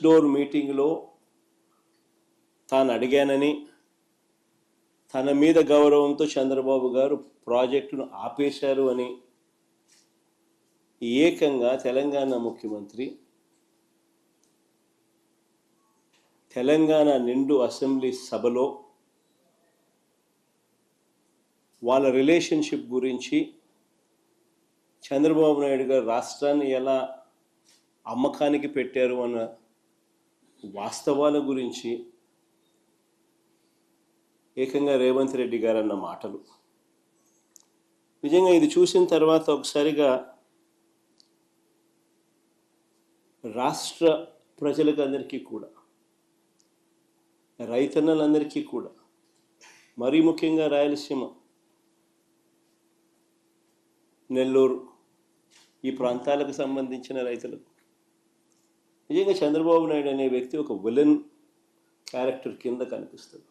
Door మీటింగ్లో తాను అడిగానని తన మీద గౌరవంతో చంద్రబాబు గారు ప్రాజెక్టును ఆపేశారు అని ఏకంగా తెలంగాణ ముఖ్యమంత్రి తెలంగాణ నిండు అసెంబ్లీ సభలో వాళ్ళ రిలేషన్షిప్ గురించి చంద్రబాబు నాయుడు గారు రాష్ట్రాన్ని ఎలా అమ్మకానికి పెట్టారు అన్న వాస్తవాల గురించి ఏకంగా రేవంత్ రెడ్డి గారు అన్న మాటలు. నిజంగా ఇది చూసిన తర్వాత ఒకసారిగా రాష్ట్ర ప్రజలకు అందరికీ కూడా రైతన్నలందరికీ కూడా మరీ ముఖ్యంగా రాయలసీమ నెల్లూరు ఈ ప్రాంతాలకు సంబంధించిన రైతులకు నిజంగా చంద్రబాబు నాయుడు అనే వ్యక్తి ఒక విలన్ క్యారెక్టర్ కింద కనిపిస్తుంది.